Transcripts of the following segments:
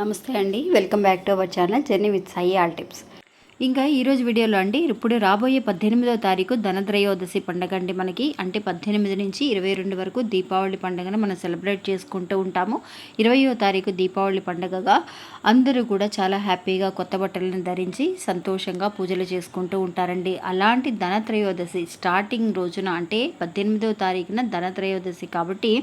నమస్తే అండి. Welcome back to our channel journey with Sai all tips. ఇంకా ఈరోజు వీడియోలో అండి ఇప్పుడు రాబోయే పద్దెనిమిదో తారీఖు ధనత్రయోదశి పండుగ అండి మనకి. అంటే పద్దెనిమిది నుంచి ఇరవై రెండు వరకు దీపావళి పండుగను మనం సెలబ్రేట్ చేసుకుంటూ ఉంటాము. ఇరవయో తారీఖు దీపావళి పండుగగా అందరూ కూడా చాలా హ్యాపీగా కొత్త బట్టలను ధరించి సంతోషంగా పూజలు చేసుకుంటూ ఉంటారండి. అలాంటి ధనత్రయోదశి స్టార్టింగ్ రోజున అంటే పద్దెనిమిదో తారీఖున ధనత్రయోదశి కాబట్టి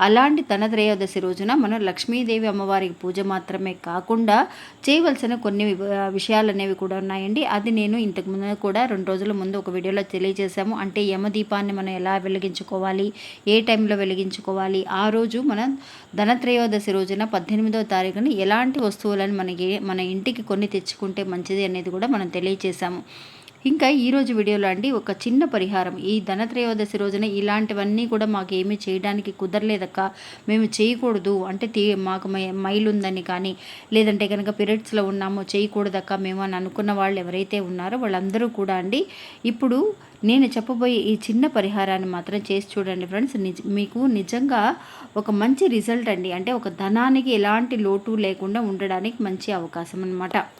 అలాంటి ధనత్రయోదశి రోజున మనం లక్ష్మీదేవి అమ్మవారికి పూజ మాత్రమే కాకుండా చేయవలసిన కొన్ని వి- విషయాలు అనేవి కూడా ఉన్నాయండి. అది నేను ఇంతకు ముందు కూడా రెండు రోజుల ముందు ఒక వీడియోలో తెలియజేశాము. అంటే యమదీపాన్ని మనం ఎలా వెలిగించుకోవాలి ఏ టైంలో వెలిగించుకోవాలి ఆ రోజు మనం ధనత్రయోదశి రోజున పద్దెనిమిదవ తారీఖున ఎలాంటి వస్తువులను మనకి మన ఇంటికి కొన్ని తెచ్చుకుంటే మంచిది అనేది కూడా మనం తెలియజేశాము. ఇంకా ఈరోజు వీడియోలో అండి ఒక చిన్న పరిహారం. ఈ ధనత్రయోదశి రోజున ఇలాంటివన్నీ కూడా మాకు ఏమీ చేయడానికి కుదరలేదక్క. మేము చేయకూడదు. అంటే తీ మాకు మై- మైలు ఉందని కానీ లేదంటే కనుక పీరియడ్స్లో ఉన్నామో చేయకూడదక్క మేము అని అనుకున్న వాళ్ళు ఎవరైతే ఉన్నారో వాళ్ళందరూ కూడా అండి ఇప్పుడు నేను చెప్పబోయే ఈ చిన్న పరిహారాన్ని మాత్రం చేసి చూడండి ఫ్రెండ్స్. నిజ మీకు నిజంగా ఒక మంచి రిజల్ట్ అండి. అంటే ఒక ధనానికి ఎలాంటి లోటు లేకుండా ఉండడానికి మంచి అవకాశం అన్నమాట.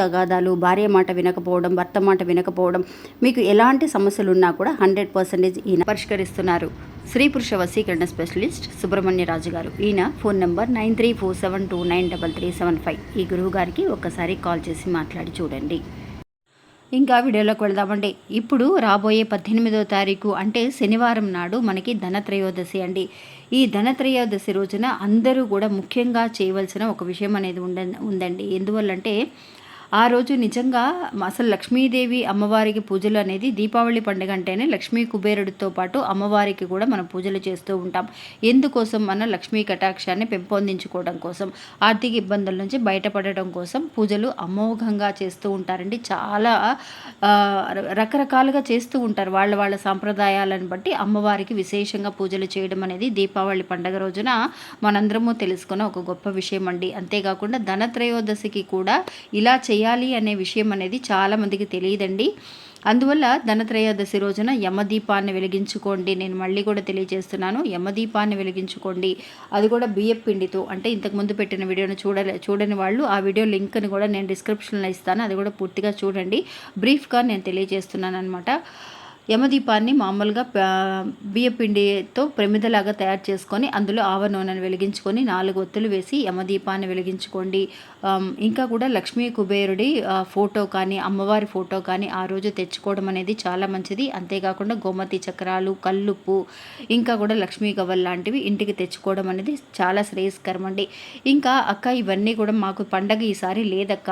తగాదాలు భార్య మాట వినకపోవడం భర్త మాట వినకపోవడం మీకు ఎలాంటి సమస్యలు ఉన్నా కూడా హండ్రెడ్ పర్సెంటేజ్ ఈయన పరిష్కరిస్తున్నారు. స్త్రీ పురుష వశీకరణ స్పెషలిస్ట్ సుబ్రహ్మణ్య రాజు గారు. ఈయన phone number nine three four seven two nine double three seven five. ఈ గురువు గారికి ఒక్కసారి కాల్ చేసి మాట్లాడి చూడండి. ఇంకా వీడియోలోకి వెళ్దామండి. ఇప్పుడు రాబోయే పద్దెనిమిదో తారీఖు అంటే శనివారం నాడు మనకి ధనత్రయోదశి అండి. ఈ ధనత్రయోదశి రోజున అందరూ కూడా ముఖ్యంగా చేయవలసిన ఒక విషయం అనేది ఉండ ఉందండి. ఎందువల్లంటే ఆ రోజు నిజంగా అసలు లక్ష్మీదేవి అమ్మవారికి పూజలు అనేది దీపావళి పండుగ అంటేనే లక్ష్మీ కుబేరుడితో పాటు అమ్మవారికి కూడా మనం పూజలు చేస్తూ ఉంటాం. ఎందుకోసం మన లక్ష్మీ కటాక్షాన్ని పెంపొందించుకోవడం కోసం ఆర్థిక ఇబ్బందుల నుంచి బయటపడడం కోసం పూజలు అమోఘంగా చేస్తూ ఉంటారండి. చాలా రకరకాలుగా చేస్తూ ఉంటారు. వాళ్ళ వాళ్ళ సాంప్రదాయాలను బట్టి అమ్మవారికి విశేషంగా పూజలు చేయడం అనేది దీపావళి పండుగ రోజున మనందరము తెలుసుకున్న ఒక గొప్ప విషయం అండి అంతేకాకుండా ధనత్రయోదశికి కూడా ఇలా చేయ చేయాలి అనే విషయం అనేది చాలామందికి తెలియదండి. అందువల్ల ధనత్రయోదశి రోజున యమదీపాన్ని వెలిగించుకోండి. నేను మళ్ళీ కూడా తెలియజేస్తున్నాను యమదీపాన్ని వెలిగించుకోండి. అది కూడా బియ్యం పిండితో. అంటే ఇంతకు ముందు పెట్టిన వీడియోను చూడలే చూడని వాళ్ళు ఆ వీడియో లింక్ని కూడా నేను డిస్క్రిప్షన్లో ఇస్తాను. అది కూడా పూర్తిగా చూడండి. బ్రీఫ్గా నేను తెలియజేస్తున్నాను అనమాట యమదీపాన్ని మామూలుగా బియ్యపిండితో ప్రమిదలాగా తయారు చేసుకొని అందులో ఆవ నూనెను వెలిగించుకొని నాలుగు ఒత్తులు వేసి యమదీపాన్ని వెలిగించుకోండి. ఇంకా కూడా లక్ష్మీ కుబేరుడి ఫోటో కానీ అమ్మవారి ఫోటో కానీ ఆ రోజు తెచ్చుకోవడం అనేది చాలా మంచిది. అంతేకాకుండా గోమతి చక్రాలు కల్లుప్పు ఇంకా కూడా లక్ష్మీ గవ్వలు లాంటివి ఇంటికి తెచ్చుకోవడం అనేది చాలా శ్రేయస్కరం అండి. ఇంకా అక్క ఇవన్నీ కూడా మాకు పండగ ఈసారి లేదక్క.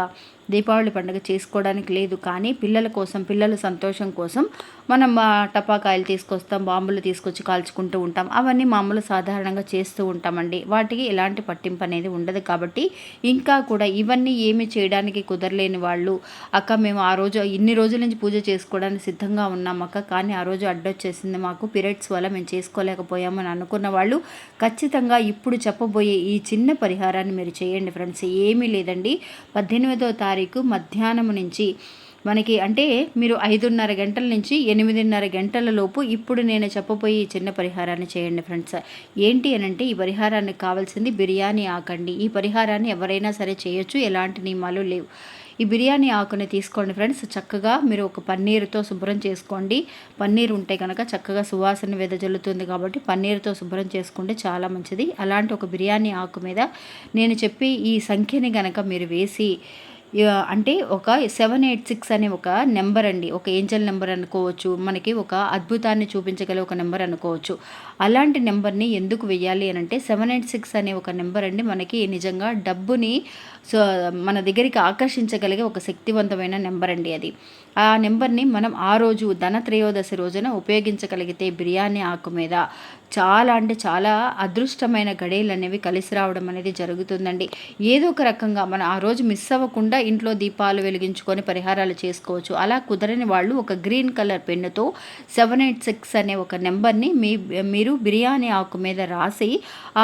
దీపావళి పండుగ చేసుకోవడానికి లేదు. కానీ పిల్లల కోసం పిల్లల సంతోషం కోసం మనం టపాకాయలు తీసుకొస్తాం బాంబులు తీసుకొచ్చి కాల్చుకుంటూ ఉంటాం. అవన్నీ మామూలు సాధారణంగా చేస్తూ ఉంటామండి. వాటికి ఎలాంటి పట్టింపు అనేది ఉండదు కాబట్టి ఇంకా కూడా ఇవన్నీ ఏమి చేయడానికి కుదరలేని వాళ్ళు అక్క మేము ఆ రోజు ఇన్ని రోజుల నుంచి పూజ చేసుకోవడానికి సిద్ధంగా ఉన్నాం అక్క కానీ ఆ రోజు అడ్డొచ్చేసింది మాకు పీరియడ్స్ వల్ల మేము చేసుకోలేకపోయాము అని అనుకున్న వాళ్ళు ఖచ్చితంగా ఇప్పుడు చెప్పబోయే ఈ చిన్న పరిహారాన్ని మీరు చేయండి ఫ్రెండ్స్. ఏమీ లేదండి. పద్దెనిమిదో తారీఖు మధ్యాహ్నం నుంచి. మనకి అంటే మీరు ఐదున్నర గంటల నుంచి ఎనిమిదిన్నర గంటల లోపు ఇప్పుడు నేను చెప్పబోయే చిన్న పరిహారాన్ని చేయండి ఫ్రెండ్స్. ఏంటి అని అంటే ఈ పరిహారానికి కావాల్సింది బిర్యానీ ఆకండి. ఈ పరిహారాన్ని ఎవరైనా సరే చేయొచ్చు ఎలాంటి నియమాలు లేవు. ఈ బిర్యానీ ఆకుని తీసుకోండి ఫ్రెండ్స్. చక్కగా మీరు ఒక పన్నీరుతో శుభ్రం చేసుకోండి. పన్నీర్ ఉంటే కనుక చక్కగా సువాసన వెదజల్లుతుంది కాబట్టి పన్నీరుతో శుభ్రం చేసుకుంటే చాలా మంచిది. అలాంటి ఒక బిర్యానీ ఆకు మీద నేను చెప్పి ఈ సంఖ్యని కనుక మీరు వేసి అంటే ఒక సెవెన్ ఎయిట్ సిక్స్ అనే ఒక నెంబర్ అండి. ఒక ఏంజల్ నెంబర్ అనుకోవచ్చు మనకి ఒక అద్భుతాన్ని చూపించగల ఒక నెంబర్ అనుకోవచ్చు. అలాంటి నెంబర్ని ఎందుకు వెయ్యాలి అని అంటే సెవెన్ ఎయిట్ సిక్స్ అనే ఒక నెంబర్ అండి. మనకి నిజంగా డబ్బుని సో మన దగ్గరికి ఆకర్షించగలిగే ఒక శక్తివంతమైన నెంబర్ అండి అది. ఆ నెంబర్ని మనం ఆ రోజు ధనత్రయోదశి రోజున ఉపయోగించగలిగితే బిర్యానీ ఆకు మీద చాలా అంటే చాలా అదృష్టమైన గడియలు అనేవి కలిసి రావడం అనేది జరుగుతుందండి. ఏదో ఒక రకంగా మనం ఆ రోజు మిస్ అవ్వకుండా ఇంట్లో దీపాలు వెలిగించుకొని పరిహారాలు చేసుకోవచ్చు. అలా కుదరని వాళ్ళు ఒక గ్రీన్ కలర్ పెన్నుతో సెవెన్ ఎయిట్ సిక్స్ అనే ఒక నెంబర్ని మీ మీరు బిర్యానీ ఆకు మీద రాసి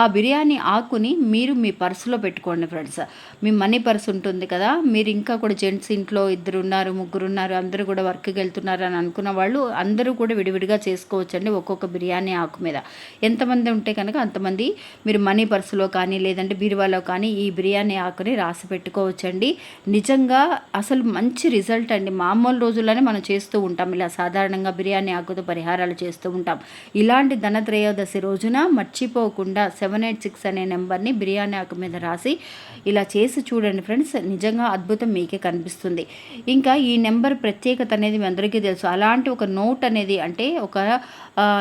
ఆ బిర్యానీ ఆకుని మీరు మీ పర్సులో పెట్టుకోండి ఫ్రెండ్స్. మీ మనీ పర్స్ ఉంటుంది కదా మీరు ఇంకా కూడా జెంట్స్ ఇంట్లో ఇద్దరు ఉన్నారు ముగ్గురు ఉన్నారు అందరూ కూడా వర్క్కి వెళ్తున్నారు అని అనుకున్న వాళ్ళు అందరూ కూడా విడివిడిగా చేసుకోవచ్చండి ఒక్కొక్క బిర్యానీ ఆకు మీద. ఎంతమంది ఉంటే కనుక అంతమంది మీరు మనీ పర్సులో కానీ లేదంటే బీరువాలో కానీ ఈ బిర్యానీ ఆకుని రాసి పెట్టుకోవచ్చండి. నిజంగా అసలు మంచి రిజల్ట్ అండి. మామూలు రోజుల్లోనే మనం చేస్తూ ఉంటాం. ఇలా సాధారణంగా బిర్యానీ ఆకుతో పరిహారాలు చేస్తూ ఉంటాం. ఇలాంటి ధనత్రయోదశి రోజున మర్చిపోకుండా సెవెన్ ఎయిట్ సిక్స్ అనే నెంబర్ని బిర్యానీ ఆకు మీద రాసి ఇలా చేసి చూడండి ఫ్రెండ్స్ నిజంగా అద్భుతం మీకే కనిపిస్తుంది. ఇంకా ఈ నెంబర్ ప్రత్యేకత అనేది మీ అందరికీ తెలుసు. అలాంటి ఒక నోట్ అనేది అంటే ఒక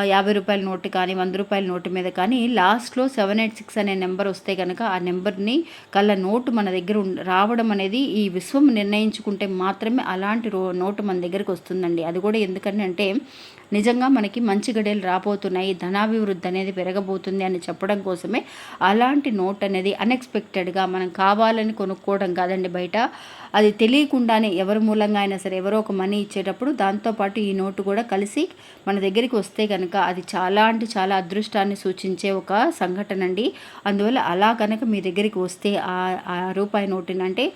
యాభై రూపాయల నోటు కానీ వంద రూపాయల నోటు మీద కానీ లాస్ట్లో సెవెన్ ఎయిట్ సిక్స్ అనే నెంబర్ వస్తే కనుక ఆ నెంబర్ని కళ్ళ నోటు మన దగ్గర ఉం- రావడం అనేది ఈ విశ్వం నిర్ణయించుకుంటే మాత్రమే అలాంటి రో నోటు మన దగ్గరికి వస్తుందండి. అది కూడా ఎందుకంటే నిజంగా మనకి మంచి గడియలు రాబోతున్నాయి ధనాభివృద్ధి అనేది పెరగబోతుంది అని చెప్పడం కోసమే అలాంటి నోట్ అనేది అన్ఎక్స్పెక్టెడ్గా మనం కావాలని కొనుక్కోవడం కాదండి బయట. అది తెలియకుండానే ఎవరి మూలంగా అయినా సరే ఎవరో ఒక మనీ ఇచ్చేటప్పుడు దాంతోపాటు ఈ నోటు కూడా కలిసి మన దగ్గరికి వస్తే కనుక అది చాలా అంటే చాలా అదృష్టాన్ని సూచించే ఒక సంఘటన అండి అందువల్ల అలా కనుక మీ దగ్గరికి వస్తే ఆ ఆ రూపాయి నోటుని అంటే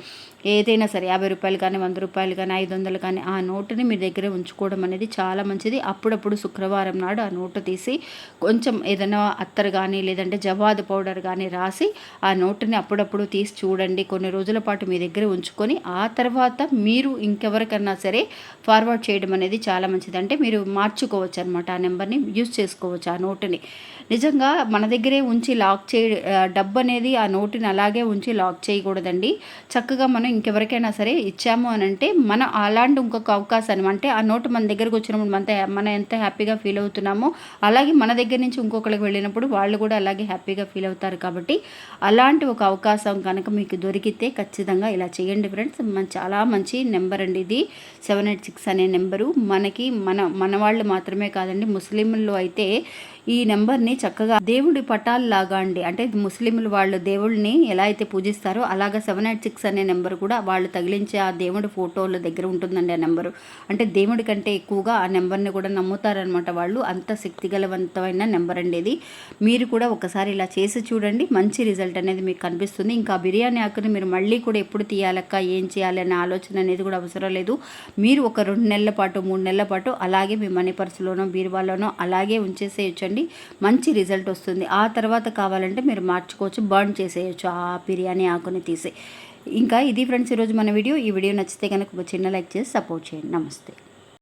ఏదైనా సరే యాభై రూపాయలు కానీ వంద రూపాయలు కానీ ఐదు వందలు కానీ ఆ నోటుని మీ దగ్గర ఉంచుకోవడం అనేది చాలా మంచిది. అప్పుడప్పుడు శుక్రవారం నాడు ఆ నోటు తీసి కొంచెం ఏదైనా అత్తరు కానీ లేదంటే జవాదు పౌడర్ కానీ రాసి ఆ నోటుని అప్పుడప్పుడు తీసి చూడండి. కొన్ని రోజుల పాటు మీ దగ్గర ఉంచుకొని ఆ తర్వాత మీరు ఇంకెవరికన్నా సరే ఫార్వర్డ్ చేయడం అనేది చాలా మంచిది. అంటే మీరు మార్చుకోవచ్చు అనమాట ఆ నెంబర్ని యూజ్ చేసుకోవచ్చు ఆ నోటుని. నిజంగా మన దగ్గరే ఉంచి లాక్ చేయ డబ్బు అనేది ఆ నోటుని అలాగే ఉంచి లాక్ చేయకూడదండి. చక్కగా మనం ఇంకెవరికైనా సరే ఇచ్చాము అని అంటే మన అలాంటి ఇంకొక అవకాశాన్ని అంటే ఆ నోటు మన దగ్గరకు వచ్చినప్పుడు మన మనం ఎంత హ్యాపీగా ఫీల్ అవుతున్నామో అలాగే మన దగ్గర నుంచి ఇంకొకరికి వెళ్ళినప్పుడు వాళ్ళు కూడా అలాగే హ్యాపీగా ఫీల్ అవుతారు కాబట్టి అలాంటి ఒక అవకాశం కనుక మీకు దొరికితే ఖచ్చితంగా ఇలా చేయండి ఫ్రెండ్స్. చాలా మంచి నెంబర్ అండి ఇది. సెవెన్ ఎయిట్ సిక్స్ అనే నెంబరు. మనకి మన మన వాళ్ళు మాత్రమే కాదండి. ముస్లింలు అయితే ఈ నెంబర్ని చక్కగా దేవుడి పటాల్లాగా అండి అంటే ముస్లింలు వాళ్ళు దేవుడిని ఎలా అయితే పూజిస్తారో అలాగా సెవెన్ ఎయిట్ సిక్స్ అనే నెంబర్ కూడా వాళ్ళు తగిలించే ఆ దేవుడి ఫోటోల దగ్గర ఉంటుందండి ఆ నెంబరు. అంటే దేవుడి కంటే ఎక్కువగా ఆ నెంబర్ని కూడా నమ్ముతారనమాట వాళ్ళు. అంత శక్తిగలవంతమైన నెంబర్ అండి ఇది. మీరు కూడా ఒకసారి ఇలా చేసి చూడండి. మంచి రిజల్ట్ అనేది మీకు కనిపిస్తుంది. ఇంకా బిర్యానీ ఆకుని మీరు మళ్ళీ కూడా ఎప్పుడు తీయాలక్క? ఏం చేయాలి అనే ఆలోచన అనేది కూడా అవసరం లేదు. మీరు ఒక రెండు నెలల పాటు మూడు నెలల పాటు అలాగే మీ మనీ పర్సులోనో బీరువాలోనో అలాగే ఉంచేసేయచ్చండి. మంచి రిజల్ట్ వస్తుంది. ఆ తర్వాత కావాలంటే మీరు మార్చుకోవచ్చు బర్న్ చేసేయచ్చు ఆ బిర్యానీ ఆకుని తీసి. ఇంకా ఇది ఫ్రెండ్స్ ఈరోజు మన వీడియో. ఈ వీడియో నచ్చితే కనుక ఒక చిన్న లైక్ చేసి సపోర్ట్ చేయండి. నమస్తే.